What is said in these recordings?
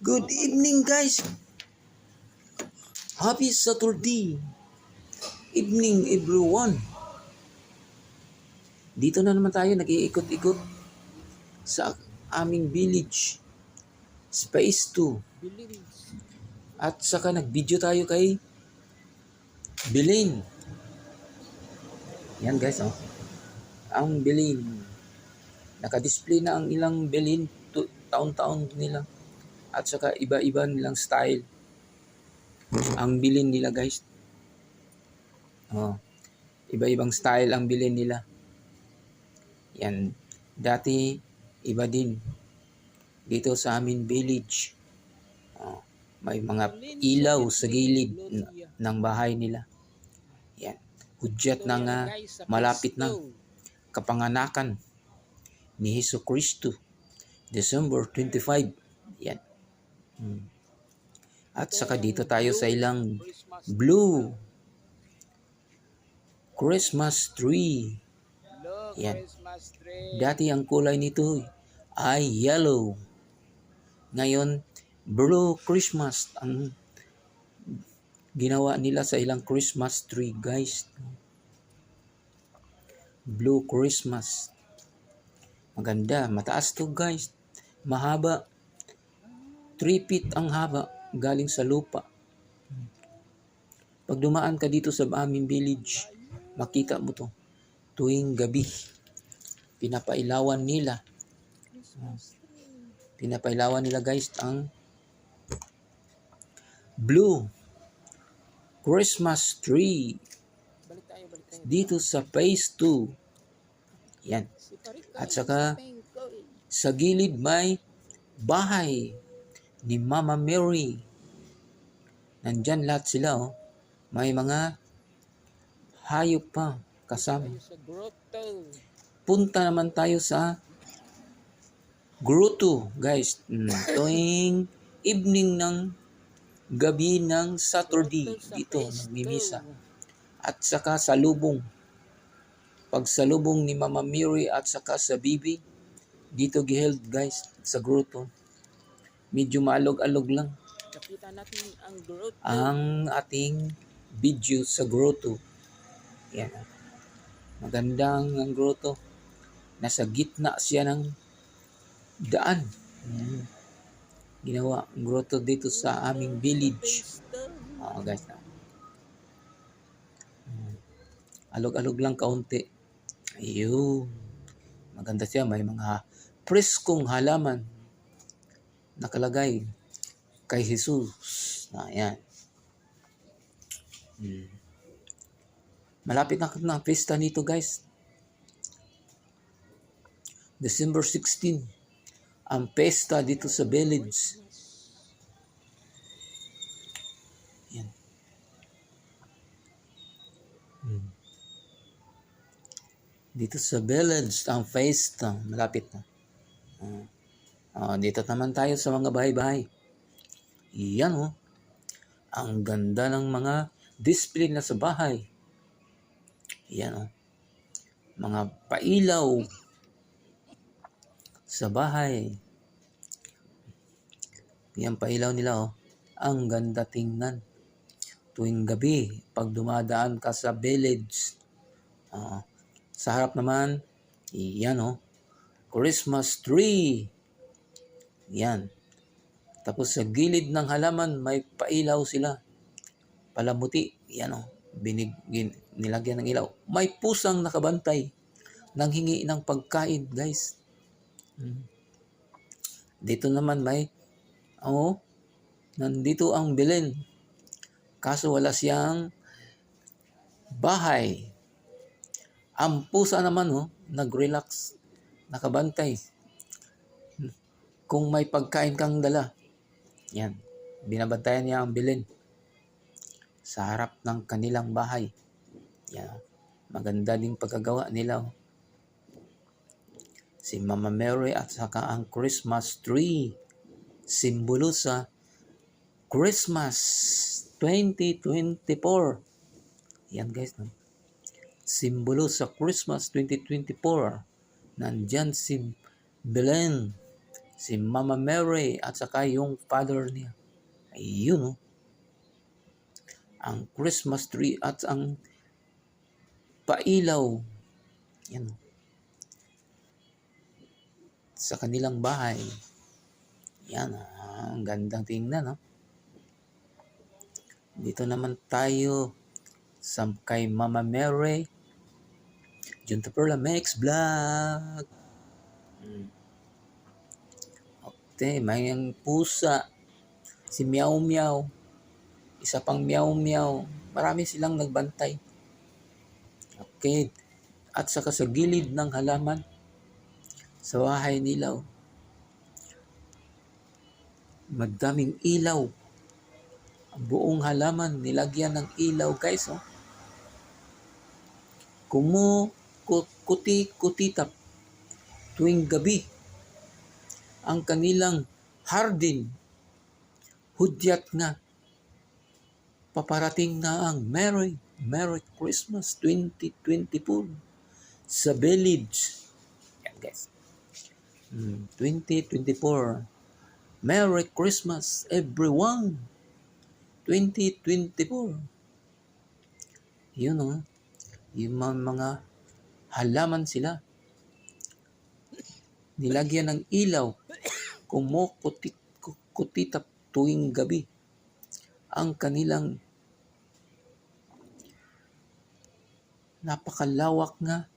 Good evening guys. Happy Saturday. Evening everyone. Dito na naman tayo nag-iikot-ikot sa aming village. Space 2. At saka nag-video tayo kay Bilin. Yan guys oh. Ang Bilin. Naka-display na ang ilang Bilin taon-taon nila. At saka iba-iba nilang style. Ang bilin nila guys. Oh. Iba-ibang style ang bilin nila. Yan. Dati, iba din. Dito sa amin village. Oh. May mga ilaw sa gilid ng bahay nila. Yan. Hudyat na nga malapit na kapanganakan ni Heso Kristo. December 25. Yan. At saka dito tayo sa ilang blue Christmas tree. Yan. Dati ang kulay nito ay yellow. Ngayon, blue Christmas ang ginawa nila sa ilang Christmas tree, guys. Blue Christmas. Maganda. Mataas to, guys. Mahaba. 3 feet ang haba galing sa lupa. Pag dumaan ka dito sa aming village, makita mo to. Tuwing gabi, pinapailawan nila. Pinapailawan nila guys ang blue Christmas tree dito sa phase 2. Yan. At saka sa gilid may bahay ni Mama Mary. Nandyan lahat sila oh. May mga hayop pa kasama. Punta naman tayo sa grotto, guys. Mm, tuwing evening ng gabi ng Saturday dito nagmimisa. At saka sa lubong. Pag sa lubong ni Mama Mary at saka sa bibi, dito giheld guys sa grotto. Medyo maalog-alog lang Nakita natin ang grotto. ang ating video sa grotto. Yan. Magandang ang grotto. Nasa gitna siya ng daan. Yan. Ginawa ang grotto dito sa aming village. Oo guys. Alog-alog lang kaunti. Ayun. Maganda siya. May mga preskong halaman nakalagay kay Jesus. Na yan. Hmm. Malapit na na pista nito guys. December 16. Ang pesta dito sa village. Yan. Hmm. Dito sa village, ang fiesta, malapit na. Ah. Ah, dito naman tayo sa mga bahay-bahay. Yan oh. Ang ganda ng mga display na sa bahay. Yan oh. Mga pailaw sa bahay. Yan pailaw nila oh. Ang ganda tingnan. Tuwing gabi, pag dumadaan ka sa village. Ah, sa harap naman, yan oh. Christmas tree. Yan. Tapos sa gilid ng halaman, may pailaw sila. Palamuti. Yan o. Binig, gin, nilagyan ng ilaw. May pusang nakabantay. Nang hingi ng pagkain, guys. Hmm. Dito naman may, oh, nandito ang bilin. Kaso wala siyang bahay. Ang pusa naman, oh, nag-relax. Nakabantay kung may pagkain kang dala. Yan. Binabantayan niya ang bilin sa harap ng kanilang bahay. Yan. Maganda din pagkagawa nila. oh. Si Mama Mary at saka ang Christmas tree. Simbolo sa Christmas 2024. Yan guys. No? Simbolo sa Christmas 2024. Nandyan si Belen si Mama Mary at saka yung father niya. Ayun oh. Ang Christmas tree at ang pailaw. Yan oh. Sa kanilang bahay. Yan ah, ang gandang tingnan oh. Dito naman tayo sa kay Mama Mary. Junta Perla Mix Vlog. Mm. Okay, may ang pusa. Si Meow Meow. Isa pang Meow Meow. Marami silang nagbantay. Okay. At saka sa gilid ng halaman. Sa bahay nila. oh. Madaming ilaw. Ang buong halaman nilagyan ng ilaw guys. Oh. Kumu ku- kuti kutitap tuwing gabi ang kanilang hardin. Hudyat nga paparating na ang Merry Merry Christmas 2024 sa village. Yan guys. Hmm, 2024 Merry Christmas everyone. 2024 yun oh. Yung mga halaman sila nilagyan ng ilaw kumukutit kutitap tuwing gabi ang kanilang napakalawak nga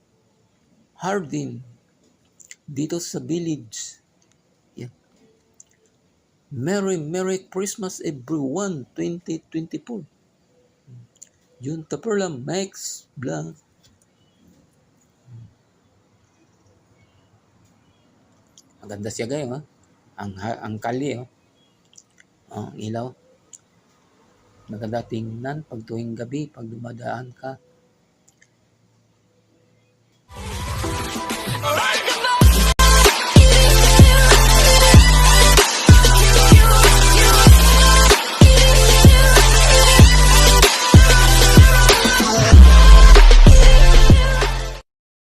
hardin dito sa village. Yan. Merry Merry Christmas everyone 2024. Yun Taperla Max Vlog. Maganda siya gayo, ha? Ang, ha- ang kali, oh. Oh, ang ilaw. Maganda tingnan pag gabi, pag dumadaan ka.